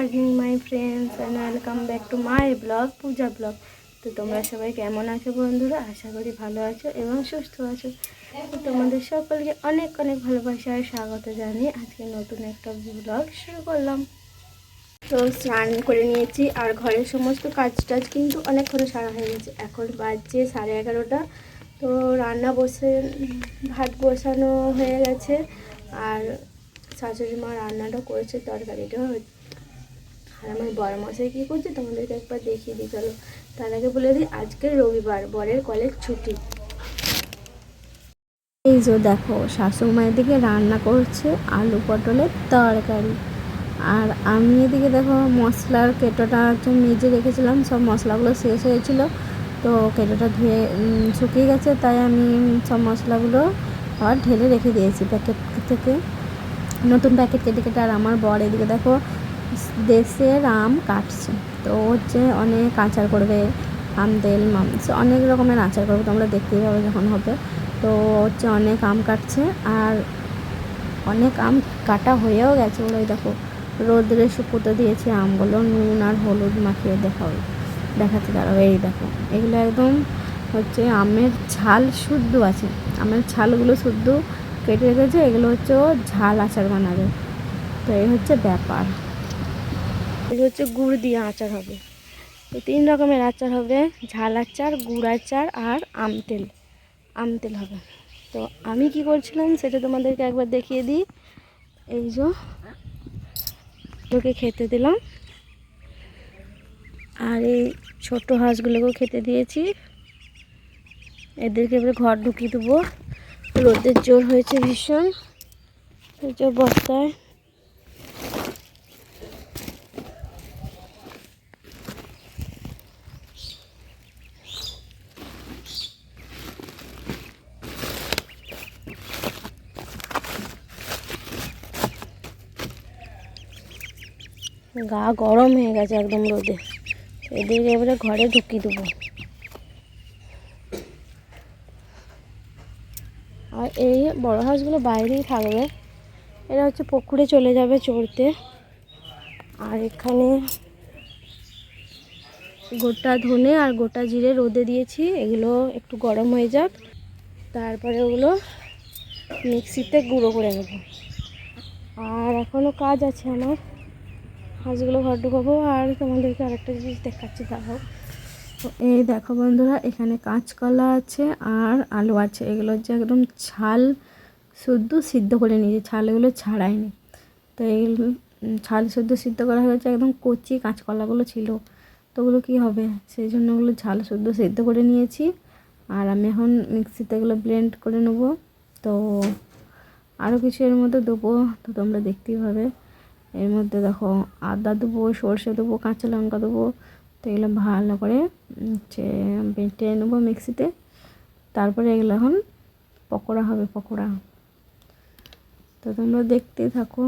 Morning my friends and welcome back to my blog Puja blog তো তোমরা সবাই কেমন আছো বন্ধুরা? আশা করি ভালো আছো এবং সুস্থ আছো। তোমাদের সকলকে অনেক অনেক ভালোবাসা আর স্বাগত জানিয়ে আজকে নতুন একটা ব্লগ শুরু করলাম। তো স্নান করে নিয়েছি আর ঘরের সমস্ত কাজ টাজ কিন্তু অনেকক্ষণ সারা হয়ে গেছে। এখন বাজছে সাড়ে এগারোটা। তো রান্না বসে, ভাত বসানো হয়ে গেছে। আর শাশুড়ি মা রান্নাটা করেছে, তরকারিটাও হচ্ছে আর আমার বড় মশাই কী করছে তোমাদেরকে একবার দেখিয়ে দিই, চলো। তার আগে বলে দিই আজকে রবিবার, বরের কলেজ ছুটি। এই যে দেখো শাশুড়ি মা এদিকে রান্না করছে আলু পটলের তরকারি। আর আমি এদিকে দেখো, মশলার কেটোটা হচ্ছে মেজে রেখেছিলাম, সব মশলাগুলো শেষ হয়েছিল। তো কেটোটা ধুয়ে শুকিয়ে গেছে, তাই আমি সব মশলাগুলো আবার ঢেলে রেখে দিয়েছি প্যাকেট থেকে। নতুন প্যাকেট কেটে কেটে, আর আমার বর এদিকে দেখো দেশের আম কাটছে। তো হচ্ছে অনেক আচার করবে, আম, তেল মাংস অনেক রকমের আচার করবে, তোমরা দেখতেই পাবে যখন হবে। তো হচ্ছে অনেক আম কাটছে আর অনেক আম কাটা হয়েও গেছে ওই দেখো, রোদ্রে শুকোতে দিয়েছে আমগুলো, নুন আর হলুদ মাখিয়ে দেখাও, দেখাতে দাঁড়াও, এই দেখো। এগুলো একদম হচ্ছে আমের ঝাল শুদ্ধ আছে। আমের ছালগুলো শুদ্ধ কেটে রেখেছে, এগুলো হচ্ছে ঝাল আচার বানাবে। তো এই হচ্ছে ব্যাপার। এগুলো হচ্ছে গুড় দিয়ে আচার হবে। তো তিন রকমের আচার হবে, ঝাল আচার, গুড় আচার আর আম তেল আম তেল হবে। তো আমি কি করছিলাম সেটা তোমাদেরকে একবার দেখিয়ে দিই। এই যে ওকে খেতে দিলাম। আর এই ছোট হাঁসগুলোকেও খেতে দিয়েছি। এদেরকে এবারে ঘর ঢুকিয়ে দেবো। রোদের জোর হয়েছে ভীষণ। বস্তায় গা গরম হয়ে গেছে একদম রোদে। এদিকে এবারে ঘরে ঢুকিয়ে দেবো। আর এই বড় হাঁসগুলো বাইরেই থাকবে। এরা হচ্ছে পুকুরে চলে যাবে চড়তে। আর এখানে গোটা ধনে আর গোটা জিরে রোদে দিয়েছি। এগুলো একটু গরম হয়ে যাক। তারপরে ওগুলো মিক্সিতে গুঁড়ো করে নেব। আর এখনও কাজ আছে আমার। হাঁসগুলো ঘর ঢুকাবো আর তোমাদেরকে আরেকটা জিনিস দেখাচ্ছি দেখো এই দেখো বন্ধুরা, এখানে কাঁচকলা আছে আর আলু আছে। এগুলো হচ্ছে একদম ছাল শুদ্ধ সিদ্ধ করে নিয়েছি, ছালগুলো ছাড়ায়নি তো এইগুলো ছাল শুদ্ধ সিদ্ধ করা হয়েছে, একদম কচি কাঁচকলাগুলো ছিল। তো ওগুলো কী হবে? সেই জন্য ওগুলো ঝাল শুদ্ধ সিদ্ধ করে নিয়েছি। আর আমি এখন মিক্সিতে এগুলো ব্লেন্ড করে নেব। তো আরও কিছু এর মধ্যে দেবো, তো তোমরা দেখতেই পাবে। এর মধ্যে দেখো আদা দেবো, সর্ষে দেবো, কাঁচা লঙ্কা দেবো, তো এগুলো ভালো করে হচ্ছে বেটে নেব মিক্সিতে। তারপরে এগুলো এখন পকোড়া হবে, পকোড়া। তো তোমরা দেখতেই থাকো।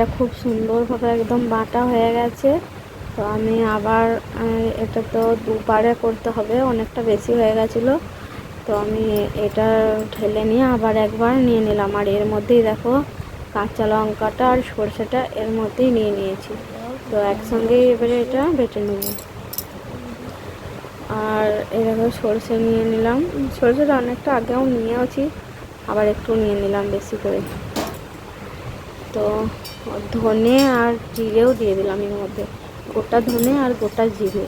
এটা খুব সুন্দরভাবে একদম বাটা হয়ে গেছে। তো আমি আবার এটা তো দুবারে করতে হবে, অনেকটা বেশি হয়ে গেছিল। তো আমি এটা ঢেলে নিয়ে আবার একবার নিয়ে নিলাম। আর এর মধ্যেই দেখো, কাঁচা লঙ্কাটা আর সরষেটা এর মধ্যেই নিয়ে নিয়েছি। তো একসঙ্গেই এবারে এটা বেটে নেব। আর এরকম সরষে নিয়ে নিলাম। সরষেটা অনেকটা আগেও নিয়েওছি, আবার একটু নিয়ে নিলাম বেশি করে। তো ধনে আর জিরেও দিয়ে দিলাম এর মধ্যে। গোটা ধনে আর গোটা জিরে।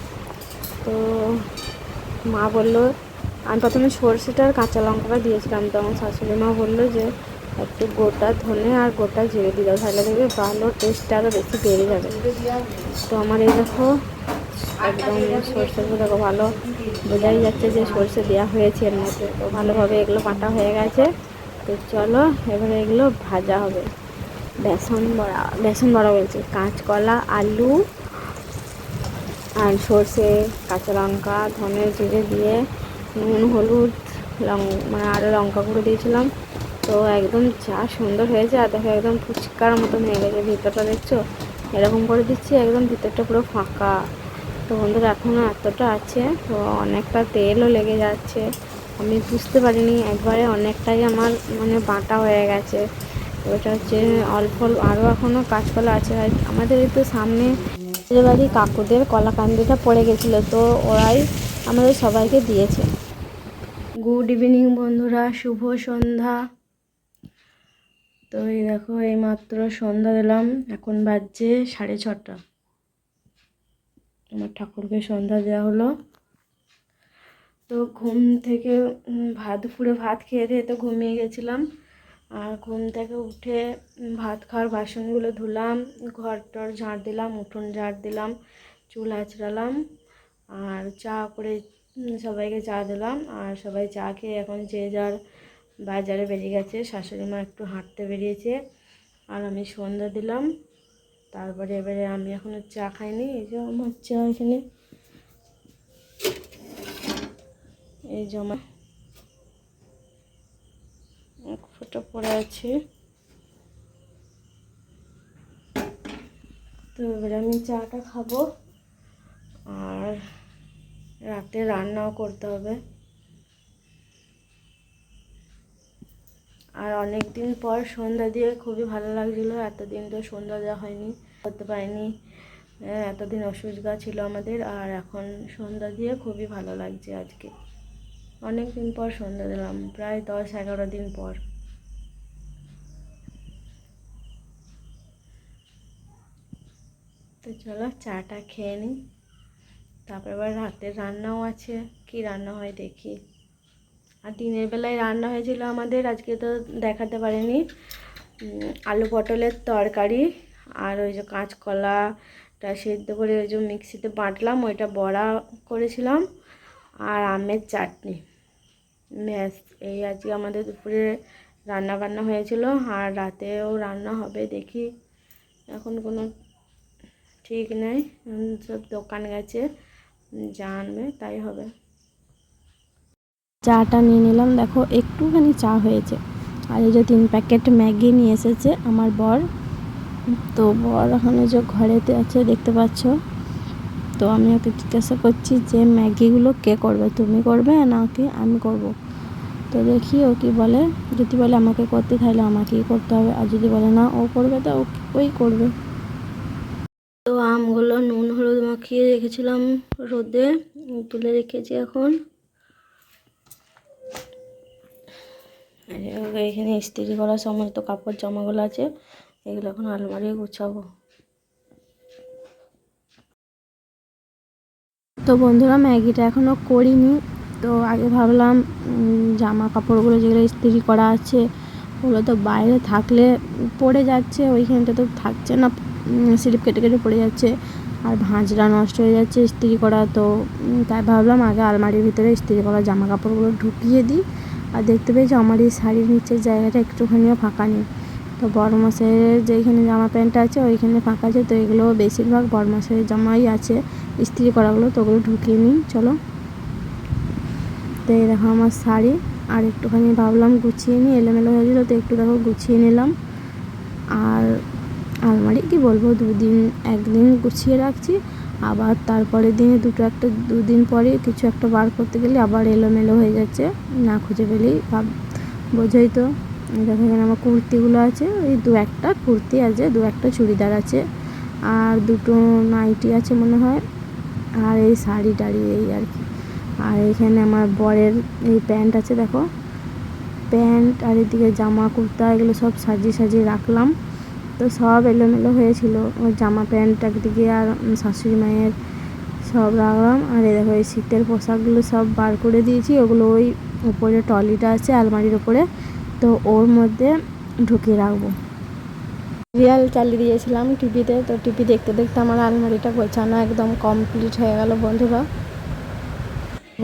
তো মা বলল, আমি প্রথমে সরষেটা আর কাঁচা লঙ্কাটা দিয়েছিলাম। তো আমার শাশুড়ি মা বলল যে, একটু গোটা ধনে আর গোটা জিরে দিলে তাহলে দেখবে ভালো টেস্টটা আরও বেশি বেড়ে যাবে। তো আমার এই দেখো, একদম সর্ষেগুলো দেখো, ভালো বোঝাই যাচ্ছে যে সর্ষে দেওয়া হয়েছে এর মধ্যে। তো ভালোভাবে এগুলো বাটা হয়ে গেছে। তো চলো, এবারে এগুলো ভাজা হবে। বেসন বড়া বেসন বড়া বলছি। কাঁচকলা, আলু, আর সর্ষে, কাঁচা লঙ্কা, ধনে জিরে দিয়ে নুন, হলুদ, লং মানে আরও লঙ্কা গুঁড়ো দিয়েছিলাম। তো একদম যা সুন্দর হয়েছে, আর দেখো একদম ফুচকার মতন হয়ে গেছে ভিতরটা, দেখছ? এরকম করে দিচ্ছি, একদম ভিতরটা পুরো ফাঁকা। তো বন্ধুরা এখনও এতটা আছে, তো অনেকটা তেলও লেগে যাচ্ছে। আমি বুঝতে পারিনি, একবারে অনেকটাই আমার মানে বাটা হয়ে গেছে। ওটা হচ্ছে অল্প আরও এখনও কাঁচকলা আছে। আর আমাদের একটু সামনে বাড়ি কাকুদের কলাকান্দিটা পড়ে গেছিল, তো ওরাই আমাদের সবাইকে দিয়েছে। গুড ইভিনিং বন্ধুরা, শুভ সন্ধ্যা। তো এই দেখো এই মাত্র সন্ধ্যা দিলাম, এখন বাজছে সাড়ে ছটা। আমার ঠাকুরকে সন্ধ্যা দেওয়া হলো। তো ঘুম থেকে ভাত দুপুরে ভাত খেয়ে দিয়ে তো ঘুমিয়ে গেছিলাম। আর ঘুম থেকে উঠে ভাত খাওয়ার বাসনগুলো ধুলাম ঘর টর ঝাড় দিলাম, উঠোন ঝাড় দিলাম, চুল আঁচড়ালাম, আর চা করে সবাইকে চা দিলাম, আর সবাই চা খেয়ে এখন যে যার বাজারে বেরিয়ে গেছে, শাশুড়ি মা একটু হাঁটতে বেরিয়েছে, আর আমি সন্ধ্যা দিলাম, তারপরে এবারে আমি এখনও চা খাইনি, এই যে আমার চা এখানে, এই জমা এক ফোঁটা পড়ে আছে। তো এবারে আমি চাটা খাব। আর রাতে রান্নাও করতে হবে। আর অনেক দিন পর সন্ধ্যা দিয়ে খুবই ভালো লাগছিল এতদিন তো সন্ধ্যা দেওয়া হয়নি করতে পারিনি। হ্যাঁ, এতদিন অসুবিধা ছিল আমাদের আর এখন সন্ধ্যা দিয়ে খুবই ভালো লাগছে আজকে। অনেক দিন পর সন্ধ্যা দিলাম প্রায় দশ এগারো দিন পর। চলো চাটা খেয়ে নিই তারপর আবার রাতের রান্নাও আছে, কি রান্না হয় দেখি। আর দিনের বেলায় রান্না হয়েছিল আমাদের, আজকে তো দেখাতে পারিনি। আলু পটলের তরকারি আর ওই যে কাঁচকলাটা সেদ্ধ করে ওই যে মিক্সিতে বাটলাম, ওইটা বড়া করেছিলাম আর আমের চাটনি। ব্যাস, এই আজকে আমাদের দুপুরে রান্না বান্না হয়েছিল আর রাতেও রান্না হবে দেখি। এখন কোনো ঠিক নেই সব দোকান গেছে যা আনবে তাই হবে। চাটা নিয়ে নিলাম, দেখো একটুখানি চা হয়েছে। আর এই যে তিন প্যাকেট ম্যাগি নিয়ে এসেছে আমার বর। তো বর ওখানে যে ঘরেতে আছে, দেখতে পাচ্ছ? তো আমি ওকে জিজ্ঞাসা করছি যে, ম্যাগিগুলো কে করবে? তুমি করবে না কি আমি করব? তো দেখি ও কি বলে। যদি বলে আমাকে করতে, তাহলে আমাকেই করতে হবে। আর যদি বলে না, ও করবে তো ওই করবে তো আমগুলো নুন মাখিয়ে রেখেছিলাম রোদে, তুলে রেখেছি এখন। এখানে ইস্ত্রি করা সমস্ত কাপড় জামাগুলো আছে, এগুলো এখন আলমারি গুছাবো। তো বন্ধুরা, ম্যাগিটা এখনও করিনি, তো আগে ভাবলাম জামা কাপড়গুলো যেগুলো ইস্ত্রি করা আছে, ওগুলো তো বাইরে থাকলে পড়ে যাচ্ছে, ওইখানটা তো থাকছে না স্লিপ কেটে কেটে পড়ে যাচ্ছে। আর ভাঁজরা নষ্ট হয়ে যাচ্ছে ইস্ত্রি করা, তো তাই ভাবলাম আগে আলমারির ভিতরে ইস্ত্রি করা জামা কাপড়গুলো ঢুকিয়ে দিই। আর দেখতে পেয়েছি আমার এই শাড়ির নিচের জায়গাটা একটুখানিও ফাঁকা নেই। তো বড় মাসের যেখানে জামা প্যান্টটা আছে ওইখানে ফাঁকা আছে, তো এগুলো বেশিরভাগ বড় মাসের জামাই আছে। ইস্ত্রি করাগুলো তো ওগুলো ঢুকিয়ে নিই, চলো। তো এই দেখো আমার শাড়ি, আর একটুখানি ভাবলাম গুছিয়ে নিই, এলোমেলো হয়েছিল তো একটু দেখো গুছিয়ে নিলাম। আর আলমারি কি বলব, দুদিন একদিন গুছিয়ে রাখছি, আবার তারপরে দিনে দুটো একটা, দুদিন পরে কিছু একটা বার করতে গেলে আবার এলোমেলো হয়ে যাচ্ছে, না খুঁজে পেলেই ভাব, বোঝাই তো। দেখো এখানে আমার কুর্তিগুলো আছে ওই দু একটা কুর্তি আছে, দু একটা চুড়িদার আছে, আর দুটো নাইটি আছে মনে হয়, আর এই শাড়ি টাড়ি এই আর কি। আর এখানে আমার বরের এই প্যান্ট আছে দেখো, প্যান্ট আর এদিকে জামা কুর্তা এগুলো সব সাজিয়ে সাজিয়ে রাখলাম। তো সব এলোমেলো হয়েছিল। ওই জামা প্যান্ট একদিকে আর শাশুড়ি মায়ের সব রাখলাম। আর এই দেখো এই শীতের পোশাকগুলো সব বার করে দিয়েছি। ওগুলো ওই উপরে টলিটা আছে আলমারির ওপরে তো ওর মধ্যে ঢুকিয়ে রাখব। সিরিয়াল চালিয়ে দিয়েছিলাম টিভিতে। তো টিভি দেখতে দেখতে আমার আলমারিটা গোছানো একদম কমপ্লিট হয়ে গেল বন্ধুরা।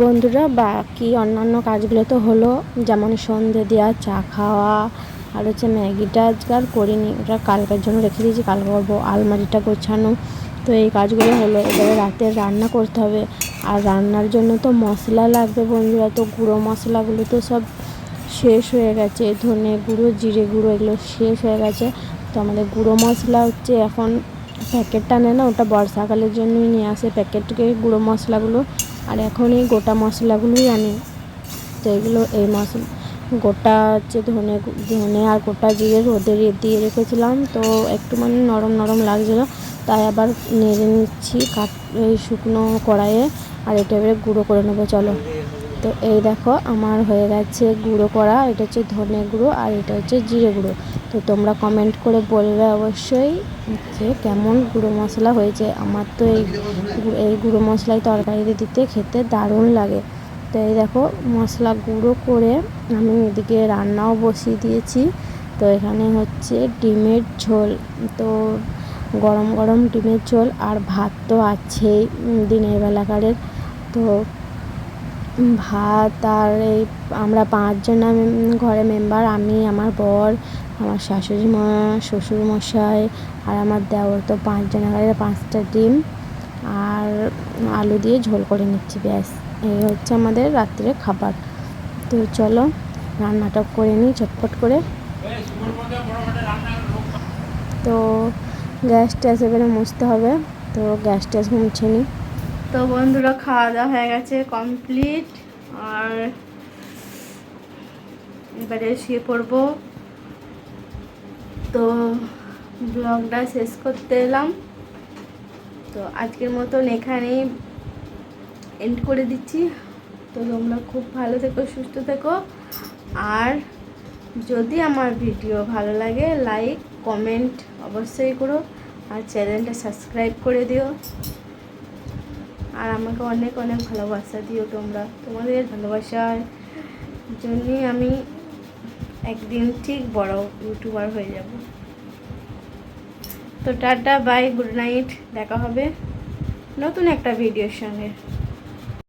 বন্ধুরা বাকি অন্যান্য কাজগুলো তো হলো। যেমন সন্ধে দেওয়া, চা খাওয়া আর হচ্ছে ম্যাগিটা আজকে আর করিনি, ওটা কালকের জন্য রেখে দিয়েছি, কালকে করব, আলমারিটা গোছানো। তো এই কাজগুলো হলো, এবারে রাতে রান্না করতে হবে। আর রান্নার জন্য তো মশলা লাগবে বন্ধুরা, তো গুঁড়ো মশলাগুলো তো সব শেষ হয়ে গেছে। ধনে গুঁড়ো, জিরে গুঁড়ো এগুলো শেষ হয়ে গেছে। তো আমাদের গুঁড়ো মশলা হচ্ছে এখন প্যাকেটটা নেয় না, ওটা বর্ষাকালের জন্যই নিয়ে আসে প্যাকেটকে গুঁড়ো মশলাগুলো। আর এখন এই গোটা মশলাগুলোই আনি। তো এগুলো, এই মশলা গোটা হচ্ছে ধনে ধনে আর গোটা জিরে রোদে দিয়ে রেখেছিলাম, তো একটু মানে নরম নরম লাগছিল, তাই আবার নেড়ে নিচ্ছি কাট এই শুকনো কড়াইয়ে, আর এটা এবারে গুঁড়ো করে নেব, চলো। তো এই দেখো আমার হয়ে গেছে গুঁড়ো করা, এটা হচ্ছে ধনে গুঁড়ো আর এটা হচ্ছে জিরে গুঁড়ো। তো তোমরা কমেন্ট করে বলবে অবশ্যই যে কেমন গুঁড়ো মশলা হয়েছে। আমার তো এই এই গুঁড়ো মশলাই তরকারিতে দিতে খেতে দারুণ লাগে। তো এই দেখো মশলা গুঁড়ো করে আমি এদিকে রান্নাও বসিয়ে দিয়েছি। তো এখানে হচ্ছে ডিমের ঝোল। তো গরম গরম ডিমের ঝোল আর ভাত তো আছেই দিনের বেলাকারের। তো ভাত আর এই আমরা পাঁচজন ঘরে মেম্বার, আমি, আমার বর, আমার শাশুড়ি মা, শ্বশুর মশাই আর আমার দেওর তো পাঁচজন ঘরে পাঁচটা ডিম। আর আলু দিয়ে ঝোল করে নিচ্ছি, ব্যাস। এই হচ্ছে আমাদের রাত্রে খাবার। তো চলো, রান্নাটা করে নিই চটপট করে। তো গ্যাস ট্যাস এবারে মুছতে হবে, তো গ্যাস ট্যাস মুছে নিই। তো বন্ধুরা, খাওয়া দাওয়া হয়ে গেছে কমপ্লিট। আর এবারে শুয়ে পড়ব। তো ব্লগটা শেষ করতে এলাম। তো আজকের মতন এখানেই এন্ড করে দিচ্ছি। তো তোমরা খুব ভালো থেকো, সুস্থ থেকো। আর যদি আমার ভিডিও ভালো লাগে লাইক কমেন্ট অবশ্যই করো। আর চ্যানেলটা সাবস্ক্রাইব করে দিও। আর আমাকে অনেক অনেক ভালোবাসা দিও তোমরা। তোমাদের ভালোবাসার জন্যই আমি একদিন ঠিক বড় ইউটিউবার হয়ে যাব। তো টাটা বাই গুড নাইট দেখা হবে নতুন একটা ভিডিওর সঙ্গে।